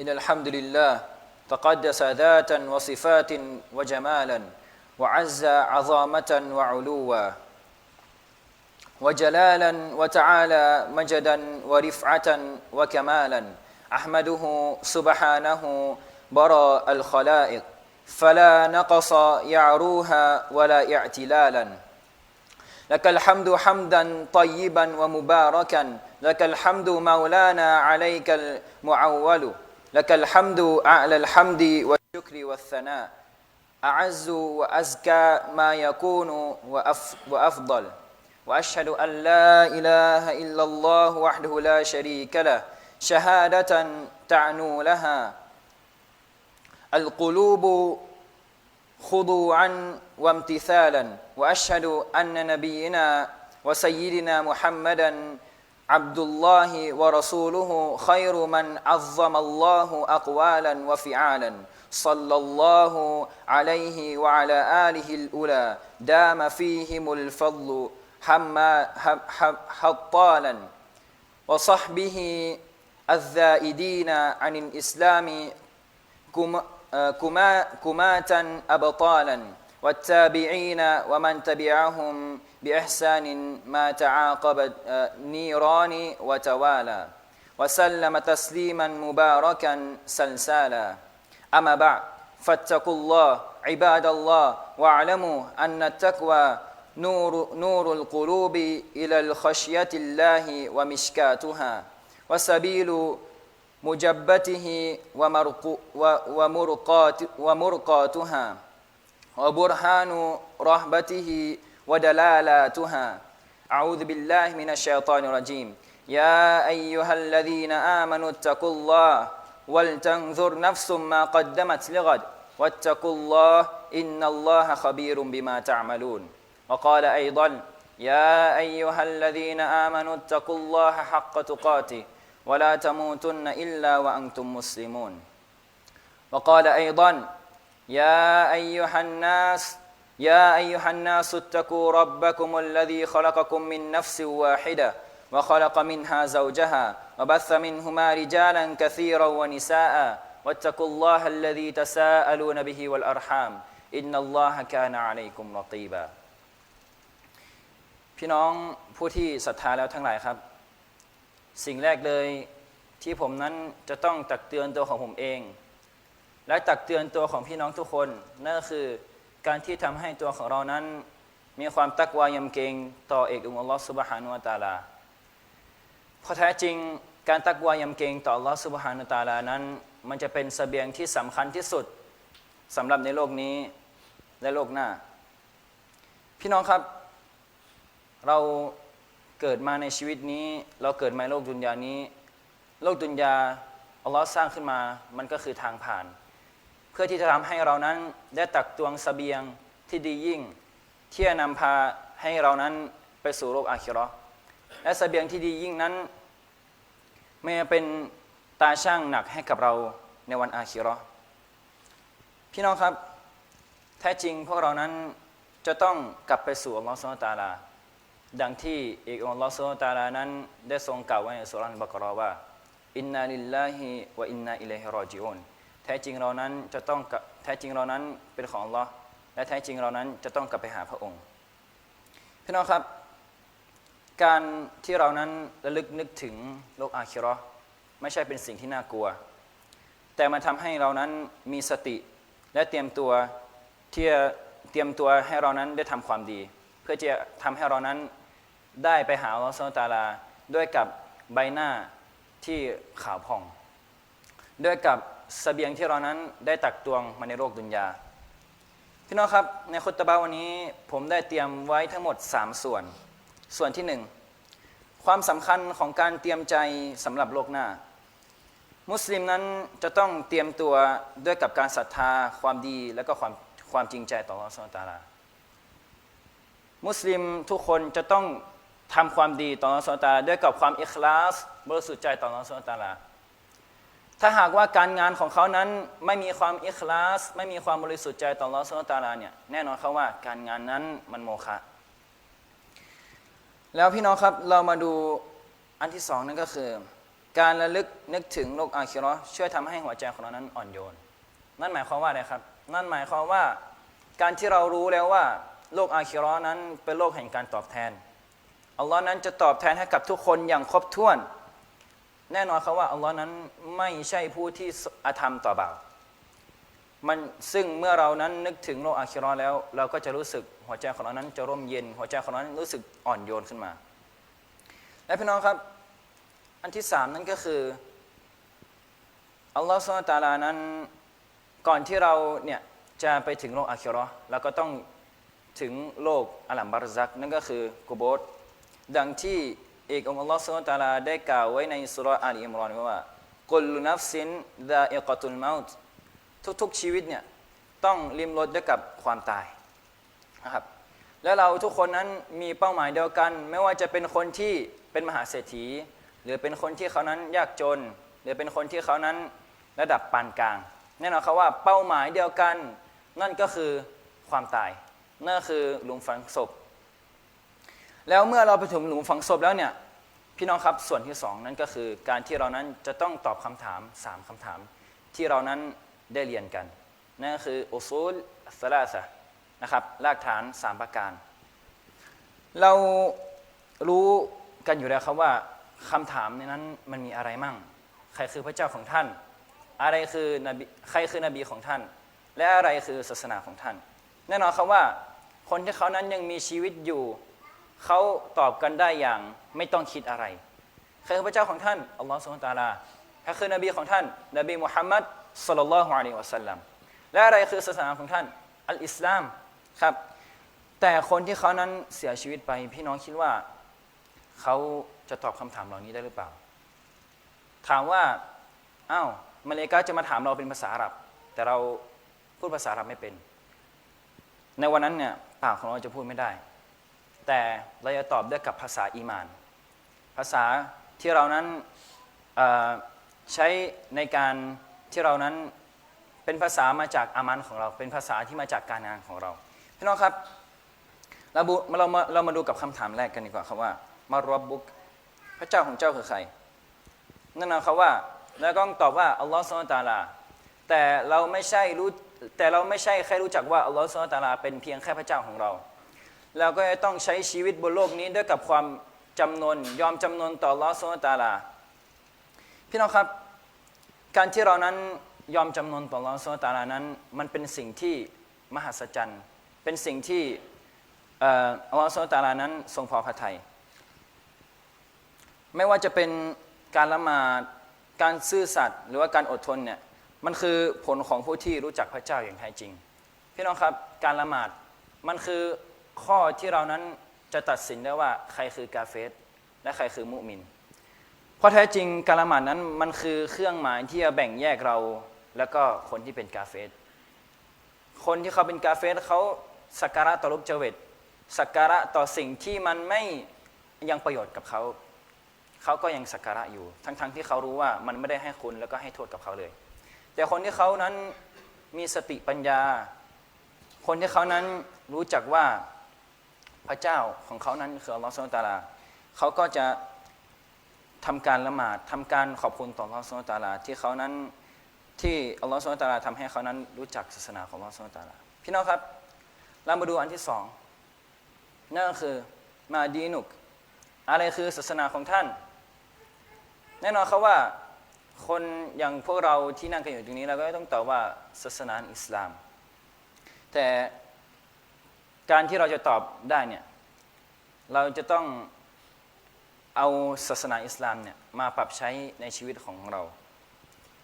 إن الحمد لله تقدس ذاتا وصفات وجمالا وعز عظامة وعلوا وجلالا وتعالى مجدا ورفعة وكمالا أحمده سبحانه براء الخلائق فلا نقص يعروها ولا اعتلالا لك الحمد حمدا طيبا ومباركا لك الحمد مولانا عليك المعول لك الحمد أعلى الحمد والشكر والثناء. أعز وأزكى ما يكون وأف وأفضل. وأشهد أن لا إله إلا الله وحده لا شريك له. شهادة تعنو لها. القلوب خضوعا وامتثالا. وأشهد أن نبينا وسيدنا محمدا عبد الله ورسوله خير من عظم الله اقوالا وفعالا. صلى الله عليه وعلى آله الأولى. دام فيهم الفضل حطالا. وصحبه الذائدين عن الإسلام كما كماتا أبطالا. والتابعين ومن تبعهم بإحسان ما تعاقب نيران وتوالى وسلم تسليما مباركا سلسالا. أما بعد فاتقوا الله عباد الله واعلموا أن التقوى نور, نور القلوب إلى الخشية الله ومشكاتها وسبيل مجبته ومرق ومرقات ومرقاتها وبرهان رهبته ودلالاتها. أعوذ بالله من الشيطان الرجيم. يا أيها الذين آمنوا اتقوا الله ولتنظر نفس ما قدمت لغد. واتقوا الله إن الله خبير بما تعملون. وقال أيضا يا أيها الذين آمنوا اتقوا الله حق تقاته ولا تموتن إلا وأنتم مسلمون. وقال أيضا يا أيها الناس يا أيها الناس اتقوا ربكم الذي خلقكم من نفس واحدة وخلق منها زوجها وبث منهما رجالا كثيرا ونساء واتقوا الله الذي تساءلون به والأرحام إن الله كان عليكم رقيبا พี่น้องผู้ที่ศรัทธาแล้วทั้งหลายครับสิ่งแรกเลยที่ผมนั้นจะต้องตักเตือนตัวของผมเอง และตักเตือนตัวของพี่น้องทุกคนนั่นก็คือ การที่ทำให้ตัวของเรานั้น มีความตักวายำเกรงต่อเอกองค์อัลลอฮฺสุบฮานุตาลาเพราะแท้จริงการตักวายำเกรงต่ออัลลอฮฺสุบฮานุตาลานั้น มันจะเป็นสเสบียงที่สำคัญที่สุดสำหรับในโลกนี้และโลกหน้า พี่น้องครับ เราเกิดมาในชีวิตนี้ เราเกิดมาโลกดุนยานี้ โลกดุนยาอัลลอฮ์สร้างขึ้นมามันก็คือทางผ่าน เพื่อที่จะทำให้เรานั้นได้ตักตวงสเสบียงที่ดียิ่ง ที่จะนำพาให้เรานั้นไปสู่โลกอาคิรอและสเสบียงที่ดียิ่งนั้นไม่เป็นตาช่างหนักให้กับเราในวันอาคิรอพี่น้องครับ แท้จริงพวกเรานั้นจะต้องกลับไปสู่อัลลอฮ์สุลตาลา ดังที่เอกองค์ลอสโตาลานั้น ได้ทรงกล่าวไว้ในสุรันบักรอว่าอินนาลิลลาฮิวะอินนาอิเลฮิรอจิอุน แท้จริงเรานั้นจะต้องแท้จริงเรานั้นเป็นของลอและแท้จริงเรานั้นจะต้องกลับไปหาพระองค์พี่น้องครับ การที่เรานั้นระลึกนึกถึงโลกอาคิรอไม่ใช่เป็นสิ่งที่น่ากลัว แต่มันทำให้เรานั้นมีสติและเตรียมตัวที่จะเตรียมตัวให้เรานั้นได้ทำความดี เพื่อจะทำให้เรานั้นได้ไปหาอัลลอฮฺสุลตาลา ด้วยกับใบหน้าที่ขาวผ่อง ด้วยกับ สเสบียงที่เรานั้นได้ตักตวงมาในโลกดุนยา พี่น้องครับในคุตบาวันนี้ผมได้เตรียมไว้ทั้งหมด 3 ส่วน ส่วนที่ 1 ความสำคัญของการเตรียมใจสำหรับโลกหน้า มุสลิมนั้นจะต้องเตรียมตัวด้วยกับการศรัทธาความดีและก็ความความจริงใจต่ออัลลอฮฺสุลตาลามุสลิมทุกคนจะต้องทำความดีต่ออัลลอฮฺสุลตาด้วยกับความอิคลาสบริสุทธิ์ใจต่ออัลลอฮฺสุลตาลา ถ้าหากว่าการงานของเขานั้นไม่มีความอิคลาส ไม่มีความบริสุทธิ์ใจต่อลอสุลตาลาเนี่ยแน่นอนเขาว่าการงานนั้นมันโมฆะแล้วพี่น้องครับเรามาดูอันที่สองนั่นก็คือ การระลึกนึกถึงโลกอาคิราะห์ช่วยทำให้หัวใจของเรานั้นอ่อนโยน นั่นหมายความว่าอะไรครับ นั่นหมายความว่าการที่เรารู้แล้วว่า โลกอาคิราะห์นั้นเป็นโลกแห่งการตอบแทนอัลลอฮ์นั้นจะตอบแทนให้กับทุกคนอย่างครบถ้วน แน่นอนครับว่าอัลลอฮ์นั้นไม่ใช่ผู้ที่อธรรมต่อบ่าวมันซึ่งเมื่อเรานั้นนึกถึงโลกอาคิราะห์แล้ว เราก็จะรู้สึกหัวใจของเรานั้นจะร่มเย็น หัวใจของเรานั้นรู้สึกอ่อนโยนขึ้นมา และพี่น้องครับ อันที่สามนั่นก็คืออัลลอฮฺสุลตาลานั้นก่อนที่เราเนี่ยจะไปถึงโลกอาคิราะห์เราก็ต้องถึงโลกอัลลัมบารซักนั่นก็คือกุโบสดังที่ อกองค์อัลลอฮฺสุลตาลาได้กล่าวไว้ในสุราอัลอิมรอนว่ากุลนัฟซินดาอิกตุลมาตทุกๆชีวิตเนี่ยต้องลิมรสด้วยกับความตายนะครับและเราทุกคนนั้นมีเป้าหมายเดียวกัน ไม่ว่าจะเป็นคนที่เป็นมหาเศรษฐี หรือเป็นคนที่เขานั้นยากจน หรือเป็นคนที่เขานั้นระดับปานกลางแน่นอนครับว่าเป้าหมายเดียวกัน นั่นก็คือความตายนั่นคือหลุมฝังศพ แล้วเมื่อเราไปถึงหลุมฝังศพแล้วเนี่ยพี่น้องครับส่วนที่สองนั่นก็คือการที่เรานั้นจะต้องตอบคำถามสามคำถาม ที่เรานั้นได้เรียนกันนั่นก็คืออุซูลสลาสะนะครับรากฐานสามประการ เรารู้กันอยู่แล้วครับว่าคำถามในนั้นมันมีอะไรมั่ง ใครคือพระเจ้าของท่าน อะไรคือนบีใครคือนบีของท่าน และอะไรคือศาสนาของท่าน แน่นอนครับว่าคนที่เขานั้นยังมีชีวิตอยู่ เขาตอบกันได้อย่างไม่ต้องคิดอะไรใครคือพระเจ้าของท่านอัลลอฮฺสุลตาลาใครคือนบีของท่าน นบีมุฮัมมัดสุลลัลลอฮุอะลัยฮิวะสัลลัมและอะไรคือศาสนาของท่านอัลอิสลามครับแต่คนที่เขานั้นเสียชีวิตไป พี่น้องคิดว่าเขาจะตอบคำถามเหล่านี้ได้หรือเปล่า ถามว่าอ้าวมาเลกาจะมาถามเราเป็นภาษาอาหรับ แต่เราพูดภาษาอาหรับไม่เป็น ในวันนั้นเนี่ยปากของเราจะพูดไม่ได้ แต่เราจะตอบด้วยกับภาษาอีมาน ภาษาที่เรานั้นใช้ในการที่เรานั้นเป็นภาษามาจากอามันของเรา เป็นภาษาที่มาจากการงานของเรา พี่น้องครับ เราเรามาเรามาดูกับคำถามแรกกันดีกว่าครับว่า มารบบุกพระเจ้าของเจ้าคือใคร นั่นนะครับว่าแล้วก็ตอบว่าอัลลอฮฺสุลตาลา แต่เราไม่ใช่รู้แต่เราไม่ใช่แค่รู้จักว่าอัลลอฮฺสุลตาลาเป็นเพียงแค่พระเจ้าของเรา เราก็จะต้องใช้ชีวิตบนโลกนี้ด้วยกับความจำนนยอมจำนนต่อลอสุลตาลา พี่น้องครับ การที่เรานั้นยอมจำนนต่อลอสุลตาลานั้น มันเป็นสิ่งที่มหัศจรรย์ เป็นสิ่งที่อลอสุลตาลานั้นทรงพอพระทัยไม่ว่าจะเป็นการละหมาดการซื่อสัตย์หรือว่าการอดทนเนี่ยมันคือผลของผู้ที่รู้จักพระเจ้าอย่างแท้จริง พี่น้องครับการละหมาดมันคือ ข้อที่เรานั้นจะตัดสินได้ว่าใครคือกาเฟสและใครคือมุมิน เพราะแท้จริงการละหมาดนั้นมันคือเครื่องหมายที่จะแบ่งแยกเราแล้วก็คนที่เป็นกาเฟสคนที่เขาเป็นกาเฟสเขาสักการะต่อรูปเจเวตสักการะต่อสิ่งที่มันไม่ยังประโยชน์กับเขา เขาก็ยังสักการะอยู่ ทั้งๆทที่เขารู้ว่ามันไม่ได้ให้คุณแล้วก็ให้โทษกับเขาเลย แต่คนที่เขานั้นมีสติปัญญา คนที่เขานั้นรู้จักว่า พระเจ้าของเขานั้นคืออัลลอฮฺสุลตาลาเขาก็จะทำการละหมาดทำการขอบคุณต่ออัลลอฮฺสุลตาลาที่เขานั้นที่อัลลอฮฺสุลตาลาทำให้เขานั้นรู้จักศาสนาของอัลลอฮฺสุลตาลาพี่น้องครับเรามาดูอันที่สองนั่นก็คือมาดีนุก อะไรคือศาสนาของท่าน แน่นอนเขาว่าคนอย่างพวกเราที่นั่งกันอยู่ตรงนี้เราก็ต้องตอบว่าศาสนาอิสลาม แต่ การที่เราจะตอบได้เนี่ยเราจะต้องเอาศาสนาอิสลามเนี่ยมาปรับใช้ในชีวิตของเรา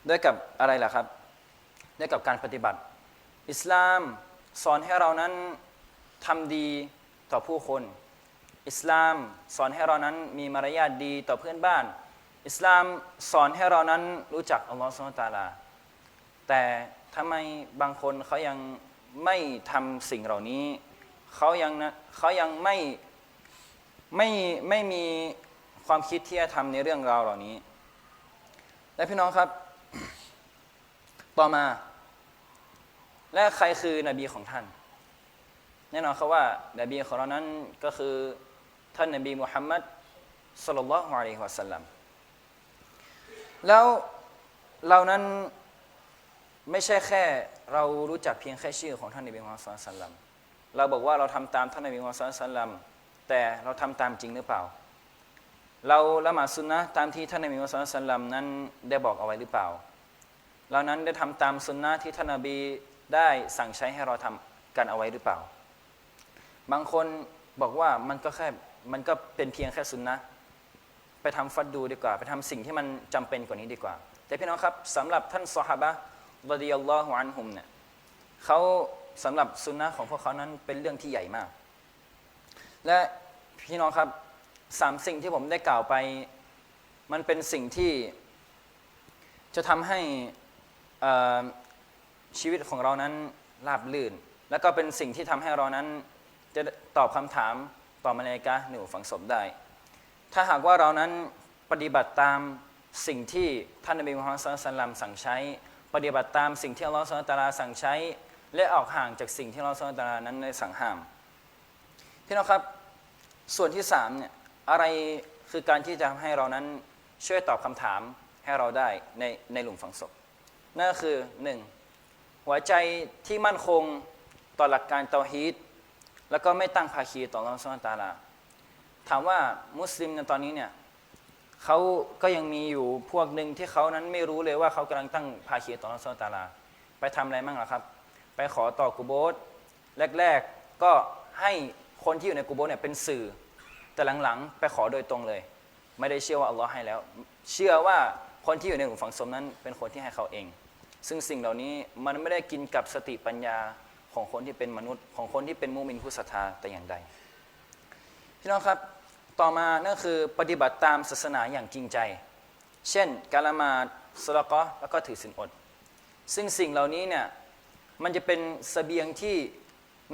ด้วยกับอะไรล่ะครับ ด้วยกับการปฏิบัติ อิสลามสอนให้เรานั้นทำดีต่อผู้คน อิสลามสอนให้เรานั้นมีมารยาทดีต่อเพื่อนบ้าน อิสลามสอนให้เรานั้นรู้จักอัลลอฮฺสุลตาลา แต่ทำไมบางคนเขายังไม่ทำสิ่งเหล่านี้ เขายังนะเขายังไม่ไม่ไม่มีความคิดที่จะทำในเรื่องราวเหล่านี้ และพี่น้องครับ ต่อมา และใครคือนบีของท่าน แน่นอนครับว่านบีของเรานั้นก็คือท่านนบีมุฮัมมัดสุลลัลลอฮุอะลัยฮิวะสัลลัมแล้วเรานั้นไม่ใช่แค่เรารู้จักเพียงแค่ชื่อของท่านนบีมุฮัมมัดศ็อลลัลฮุอะลัยฮิวะสัลลัม เราบอกว่าเราทำตามท่านนบีมุฮัมมัดศ็อลลัลลอฮุอะลัยฮิวะซัลลัมแต่เราทำตามจริงหรือเปล่า เราละหมาดซุนนะตามที่ท่านนบีมุฮัมมัดศ็อลลัลลอฮุอะลัยฮิวะซัลลัมนั้นได้บอกเอาไว้หรือเปล่า เรานั้นได้ทำตามซุนนะที่ท่านนบีได้สั่งใช้ให้เราทำกันเอาไว้หรือเปล่า บางคนบอกว่ามันก็แค่มันก็เป็นเพียงแค่ซุนนะไปทำฟัดดูดีกว่า ไปทำสิ่งที่มันจำเป็นกว่านี้ดีกว่า แต่พี่น้องครับสำหรับท่านซอฮาบะรดิยัลลอฮุอันฮุมเนี่ยเขา สำหรับซุนนะของพวกเขานั้นเป็นเรื่องที่ใหญ่มาก และพี่น้องครับสามสิ่งที่ผมได้กล่าวไป มันเป็นสิ่งที่จะทำให้ชีวิตของเรานั้นราบลื่น แล้วก็เป็นสิ่งที่ทำให้เรานั้นจะตอบคำถามต่อมาเลยกาหนูฝังศพได้ ถ้าหากว่าเรานั้นปฏิบัติตามสิ่งที่ท่านนบีมุฮัมมัดศ็อลลัลลอฮุอะลัยฮิวะซัลลัมสั่งใช้ ปฏิบัติตามสิ่งที่อัลลอฮฺสุลตาราสั่งใช้ และออกห่างจากสิ่งที่อัลลอฮฺสุลตารานั้นได้สั่งหามพี่น้องครับส่วนที่สามเนี่ยอะไรคือการที่จะทำให้เรานั้นช่วยตอบคำถามให้เราได้ในในหลุมฝังศพนั่นก็คือหนึ่งหัวใจที่มั่นคงต่อหลักการเตาฮีดแล้วก็ไม่ตั้งภาคีต่ออัลลอฮฺสุลตาราถามว่ามุสลิมในตอนนี้เนี่ยเขาก็ยังมีอยู่พวกหนึ่งที่เขานั้นไม่รู้เลยว่าเขากำลังตั้งภาคีต่ออัลลอฮฺสุลตาราไปทำอะไรมั่งล่ะครับ ไปขอต่อกุโบสแรก ๆ ก็ให้คนที่อยู่ในกุโบสเนี่ยเป็นสื่อ แต่หลังๆ ไปขอโดยตรงเลย ไม่ได้เชื่อว่าอัลลอฮ์ให้แล้ว เชื่อว่าคนที่อยู่ในหลุมฝังศพนั้น เป็นคนที่ให้เขาเอง ซึ่งสิ่งเหล่านี้มันไม่ได้กินกับสติปัญญาของคนที่เป็นมนุษย์ ของคนที่เป็นมูมินผู้ศรัทธาแต่อย่างใดพี่น้องครับต่อมานั่นคือปฏิบัติตามศาสนาอย่างจริงใจ เช่น การละหมาดสละกอแล้วก็ถือศีลอด ซึ่งสิ่งเหล่านี้เนี่ย มันจะเป็นเสบียงที่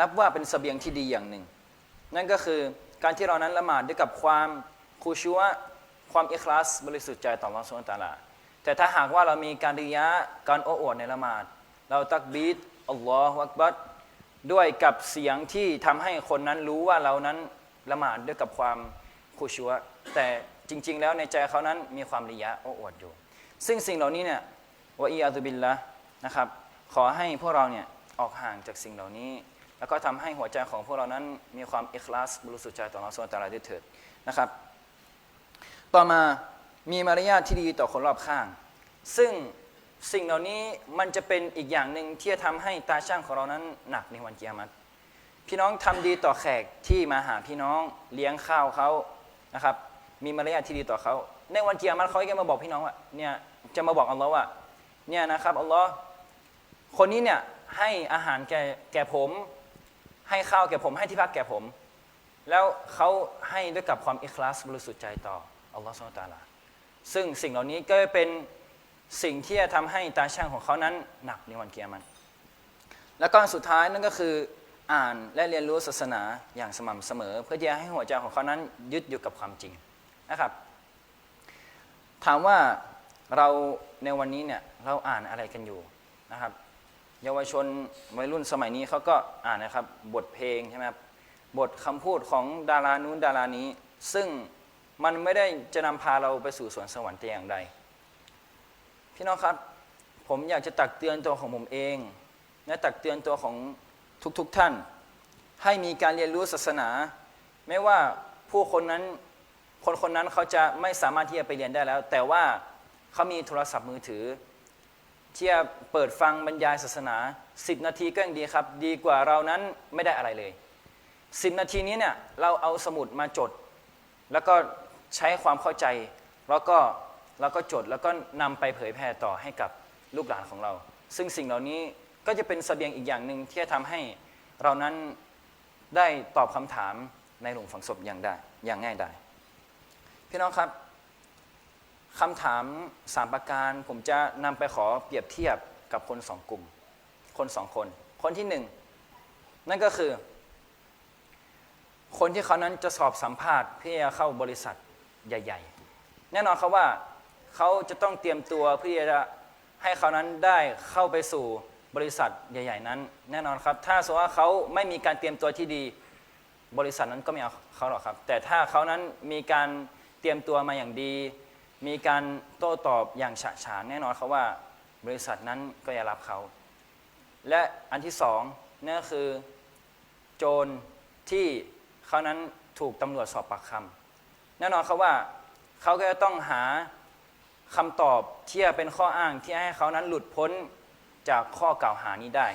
นับว่าเป็นเสบียงที่ดีอย่างหนึ่ง นั่นก็คือการที่เรานั้นละหมาดด้วยกับความคูชัวความอิคลาสบริสุทธิ์ใจต่อลอสุนตาลา แต่ถ้าหากว่าเรามีการริยะการโอ้อวดในละหมาด เราตักบีดอัลลอฮฺอักบัดด้วยกับเสียงที่ทำให้คนนั้นรู้ว่าเรานั้นละหมาดด้วยกับความคูชัวแต่จริง ๆ แล้วในใจเขานั้นมีความริยะโอ้อวดอยู่ ซึ่งสิ่งเหล่านี้เนี่ยวะอียาตุบิลละนะครับ ขอให้พวกเราเนี่ยออกห่างจากสิ่งเหล่านี้ แล้วก็ทำให้หัวใจของพวกเรานั้นมีความอิคลาสบริสุทธิ์ใจต่อเราส่วนตาลาด้วยเถิดนะครับ ต่อมามีมารยาทที่ดีต่อคนรอบข้าง ซึ่งสิ่งเหล่านี้มันจะเป็นอีกอย่างหนึ่งที่จะทำให้ตาช่างของเรานั้นหนักในวันเกียรติพี่น้องทำดีต่อแขกที่มาหาพี่น้องเลี้ยงข้าวเขานะครับ มีมารยาทที่ดีต่อเขาในวันเกียรติเขาจะมาบอกพี่น้องว่าเนี่ยจะมาบอกอัลลอฮ์ว่าเนี่ยนะครับอัลลอฮ์ คนนี้เนี่ยให้อาหารแก่แก่ผม ให้ข้าวแก่ผม ให้ที่พักแก่ผม แล้วเขาให้ด้วยกับความอิคลาสบริสุทธิ์ใจต่ออัลลอฮฺสุลตาลาซึ่งสิ่งเหล่านี้ก็เป็นสิ่งที่จะทำให้ตาช่างของเขานั้นหนักในวันเกียรมัน แล้วก็สุดท้ายนั่นก็คืออ่านและเรียนรู้ศาสนาอย่างสม่ำเสมอ เพื่อที่จะให้หัวใจของเขานั้นยึดอยู่กับความจริงนะครับ ถามว่าเราในวันนี้เนี่ยเราอ่านอะไรกันอยู่นะครับ เยาวชนวัยรุ่นสมัยนี้เขาก็อ่านนะครับบทเพลงใช่ไหมครับบทคำพูดของดารานู้นดารานี้ ซึ่งมันไม่ได้จะนำพาเราไปสู่สวนสวรรค์แต่อย่างใด พี่น้องครับ ผมอยากจะตักเตือนตัวของผมเอง และตักเตือนตัวของทุกๆทท่าน ให้มีการเรียนรู้ศาสนา ไม่ว่าผู้คนนั้นคนคนนั้นเขาจะไม่สามารถที่จะไปเรียนได้แล้ว แต่ว่าเขามีโทรศัพท์มือถือ ที่จะเปิดฟังบรรยายศาสนา 10 นาทีก็ยังดีครับ ดีกว่าเรานั้นไม่ได้อะไรเลย 10 นาทีนี้เนี่ยเราเอาสมุดมาจด แล้วก็ใช้ความเข้าใจ แล้วก็แล้วก็จดแล้วก็นำไปเผยแพร่ต่อให้กับลูกหลานของเรา ซึ่งสิ่งเหล่านี้ก็จะเป็นสเสบียงอีกอย่างหนึ่งที่จะทำให้เรานั้นได้ตอบคำถามในหลุมฝังศพอย่างได้อย่างง่ายได้พี่น้องครับ คำถามสามประการผมจะนำไปขอเปรียบเทียบกับคนสองกลุ่ม คนสองคน คนที่หนึ่งนั่นก็คือ คนที่เขานั้นจะสอบสัมภาษณ์เพื่อเข้าบริษัทใหญ่ ๆ แน่นอนครับว่าเขาจะต้องเตรียมตัวเพื่อจะให้เขานั้นได้เข้าไปสู่บริษัทใหญ่ ๆ นั้น แน่นอนครับ ถ้าสมมติว่าเขาไม่มีการเตรียมตัวที่ดี บริษัทนั้นก็ไม่เอาเขาหรอกครับ แต่ถ้าเขานั้นมีการเตรียมตัวมาอย่างดี มีการโต้ตอบอย่างฉะฉานแน่นอนเขาว่าบริษัทนั้นก็จะรับเขา และอันที่สองนั่นคือโจรที่เขานั้นถูกตำรวจสอบปากคำแน่นอนเขาว่าเขาก็จะต้องหาคำตอบที่จะเป็นข้ออ้างที่ให้เขานั้นหลุดพ้นจากข้อกล่าวหานี้ได้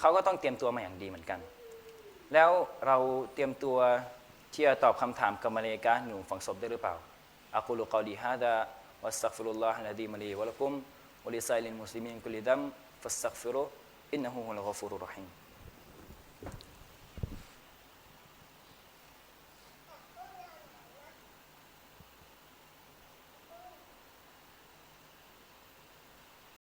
เขาก็ต้องเตรียมตัวมาอย่างดีเหมือนกัน แล้วเราเตรียมตัวที่จะตอบคำถามกับมาเลกาหนูฝังศพได้หรือเปล่า อักุลุกอลีฮาดะวัสตักฟิรุล